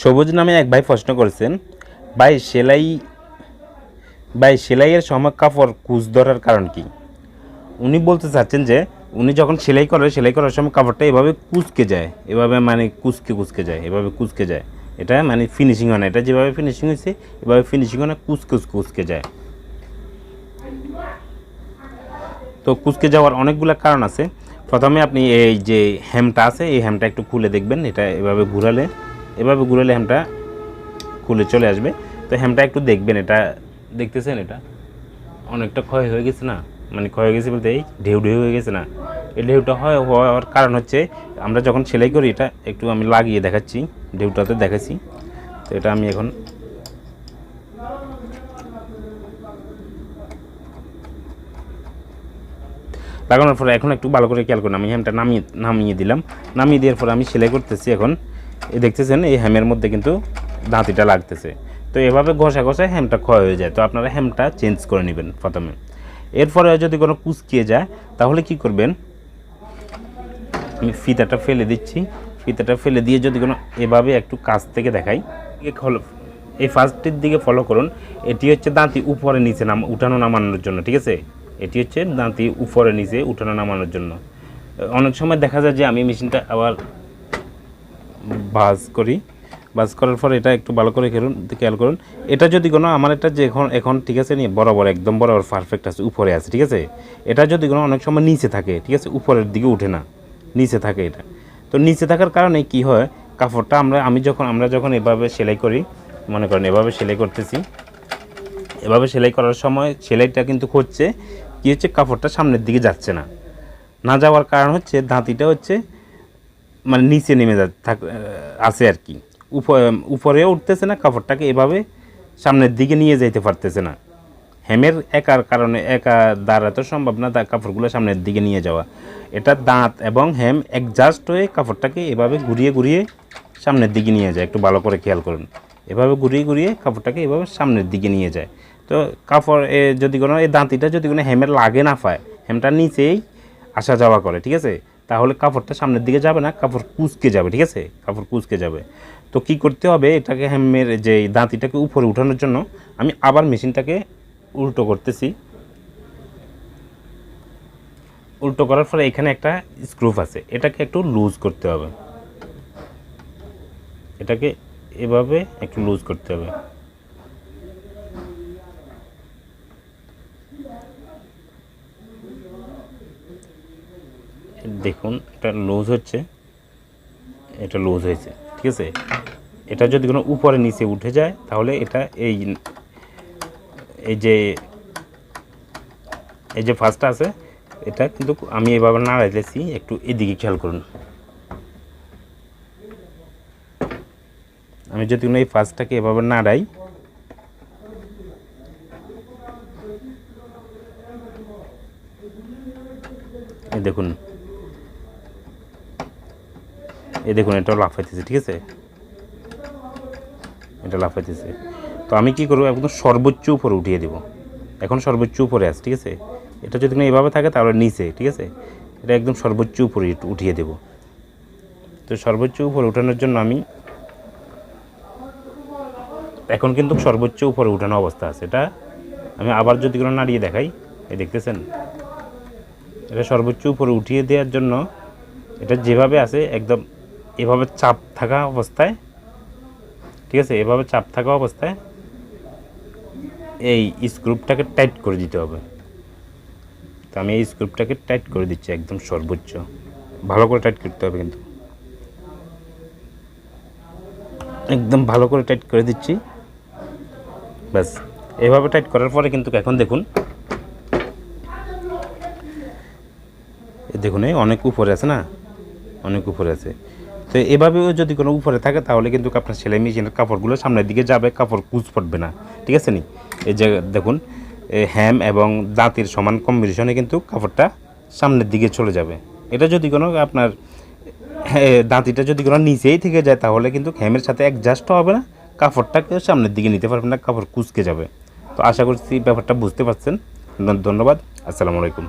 সবুজ নামে এক ভাই প্রশ্ন করেছেন, ভাই, সেলাই, ভাই, সেলাইয়ের সময় কাপড় কুচ ধরার কারণ কি? উনি বলতে চাচ্ছেন যে, উনি যখন সেলাই করে, সেলাই করার সময় কাপড়টা এভাবে কুচকে যায়, এভাবে মানে কুচকে কুচকে যায়, এভাবে কুচকে যায়। এটা মানে ফিনিশিং হয় না, এটা যেভাবে ফিনিশিং হয়েছে, এভাবে ফিনিশিং হয় না কুচকুচ কুচকে যায়। তো কুচকে যাওয়ার অনেকগুলো কারণ আছে। প্রথমে আপনি এই যে হ্যামটা আছে, এই হ্যামটা একটু খুলে দেখবেন, এটা এভাবে ঘুরালে এভাবে ঘুরালে হ্যামটা খুলে চলে আসবে। তো হ্যামটা একটু দেখবেন, এটা দেখতেছেন এটা? অনেকটা ক্ষয় হয়ে গেছে না? মানে ক্ষয় হয়ে গেছে বলতে এই ঢেউ ঢেউ হয়ে গেছে না? এই ঢেউটা হয়, হওয়ার কারণ হচ্ছে আমরা যখন সেলাই করি, এটা একটু আমি লাগিয়ে দেখাচ্ছি, ঢেউটাতে দেখাচ্ছি। তো এটা আমি এখন লাগানোর পরে এখন একটু ভালো করে খেয়াল করুন, আমি হ্যামটা নামিয়ে নামিয়ে দিলাম। নামিয়ে দেওয়ার পরে আমি সেলাই করতেছি এখন। দেখতেছেন, এই হ্যামের মধ্যে কিন্তু দাঁতিটা লাগতেছে। তো এভাবে ঘষা ঘষায় হ্যামটা ক্ষয় হয়ে যায়। তো আপনারা হ্যামটা চেঞ্জ করে নেবেন প্রথমে। এরপরে যদি কোনো কুচকিয়ে যায়, তাহলে কি করবেন? আমি ফিতাটা ফেলে দিচ্ছি। ফিতাটা ফেলে দিয়ে যদি কোনো এভাবে একটু কাছ থেকে দেখাই এই ফার্স্টটির দিকে ফলো করুন। এটি হচ্ছে দাঁতি উপরে নিচে নাম, উঠানো নামানোর জন্য, ঠিক আছে? এটি হচ্ছে দাঁতি উপরে নিচে উঠানো নামানোর জন্য। অনেক সময় দেখা যায় যে আমি মেশিনটা আবার ভাজ করি। ভাজ করার পর এটা একটু ভালো করে খেলুন, খেয়াল করুন। এটা যদি কোনো আমার এটা যে এখন এখন ঠিক আছে নিয়ে, বরাবর একদম বরাবর পারফেক্ট আছে, উপরে আছে, ঠিক আছে? এটা যদি কোনো অনেক সময় নিচে থাকে, ঠিক আছে? উপরের দিকে উঠে না, নিচে থাকে এটা। তো নিচে থাকার কারণে কি হয়, কাপড়টা আমরা, আমি যখন, আমরা যখন এভাবে সেলাই করি, মনে করেন এভাবে সেলাই করতেছি, এভাবে সেলাই করার সময় সেলাইটা কিন্তু হচ্ছে কি হচ্ছে, কাপড়টা সামনের দিকে যাচ্ছে না। না যাওয়ার কারণ হচ্ছে, দাঁতিটা হচ্ছে মানে নিচে নেমে যা থাক আছে আর কি। উপরে উঠতেছে না, কাপড়টাকে এভাবে সামনের দিকে নিয়ে যাইতে পারতেছে না। হেমের একার কারণে একা দ্বারা তো সম্ভব না তার কাপড়গুলো সামনের দিকে নিয়ে যাওয়া। এটা দাঁত এবং হেম অ্যাডজাস্ট হয়ে কাপড়টাকে এভাবে ঘুরিয়ে ঘুরিয়ে সামনের দিকে নিয়ে যায়। একটু ভালো করে খেয়াল করুন। এভাবে ঘুরিয়ে ঘুরিয়ে কাপড়টাকে এভাবে সামনের দিকে নিয়ে যায়। তো কাপড় যদি কোনো, এই দাঁতিটা যদি কোনো হেমের লাগে না পায়, হেমটা নিচেই আসা যাওয়া করে, ঠিক আছে? তাহলে কাপড়টা সামনের দিকে যাবে না, কাপড় কুচকে যাবে, ঠিক আছে? কাপড় কুচকে যাবে। তো কি করতে হবে, এটাকে হ্যামের যে দাঁতিটাকে উপরে উঠানোর জন্য আমি আবার মেশিনটাকে উল্টো করতেছি। উল্টো করার ফলে এখানে একটা স্ক্রুপ আছে, এটাকে একটু লুজ করতে হবে। এটাকে এভাবে একটু লুজ করতে হবে। দেখুন, এটা লুজ হচ্ছে। এটা লুজ হয়েছে, ঠিক আছে? এটা যদি কোনো উপরে নিচে উঠে যায়, তাহলে এটা এই এই যে এই যে ফার্স্টটা আছে, এটা কিন্তু আমি এভাবে নাড়াইতেছি একটু এদিকে খেয়াল করুন। আমি যদি কোনো এই ফার্স্টটাকে এভাবে নাড়াই দেখুন এই দেখুন এটা লাফাইতেছে ঠিক আছে? এটা লাফাইতেছে তো আমি কি করব, একদম সর্বোচ্চ উপরে উঠিয়ে দেব। এখন সর্বোচ্চ উপরে আছে, ঠিক আছে? এটা যদি না এভাবে থাকে, তাহলে নিচে, ঠিক আছে? এটা একদম সর্বোচ্চ উপরে উঠিয়ে দেব। তো সর্বোচ্চ উপরে উঠানোর জন্য আমি এখন কিন্তু সর্বোচ্চ উপরে উঠানো অবস্থা আছে। এটা আমি আবার যদি কোনো নাড়িয়ে দেখাই, এই দেখতেছেন? এটা সর্বোচ্চ উপরে উঠিয়ে দেওয়ার জন্য এটা যেভাবে আছে, একদম এভাবে চাপ থাকা অবস্থায়, ঠিক আছে, এভাবে চাপ থাকা অবস্থায় এই স্ক্রুপটাকে টাইট করে দিতে হবে। তো আমি এই স্ক্রুপটাকে টাইট করে দিচ্ছি একদম সর্বোচ্চ। ভালো করে টাইট করতে হবে কিন্তু। একদম ভালো করে টাইট করে দিচ্ছি। ব্যাস, এভাবে টাইট করার পরে কিন্তু এখন দেখুন দেখুন, এই অনেক উপরে আছে না? অনেক উপরে আছে। তো এভাবেও যদি কোনো উপরে থাকে, তাহলে কিন্তু আপনার সেলাই মেশিনের কাপড়গুলো সামনের দিকে যাবে, কাপড় কুচ পড়বে না। ঠিক আছে নি? এই যে দেখুন হ্যাম এবং দাঁতির সমান কম্বিনেশনে কিন্তু কাপড়টা সামনের দিকে চলে যাবে। এটা যদি কোনো আপনার দাঁতিটা যদি কোনো নিচেই থেকে যায়, তাহলে কিন্তু হ্যামের সাথে অ্যাডজাস্ট হবে না কাপড়টাকে সামনের দিকে নিতে পারবে না, কাপড় কুচকে যাবে। তো আশা করছি ব্যাপারটা বুঝতে পারছেন। ধন্যবাদ, আসসালামু আলাইকুম।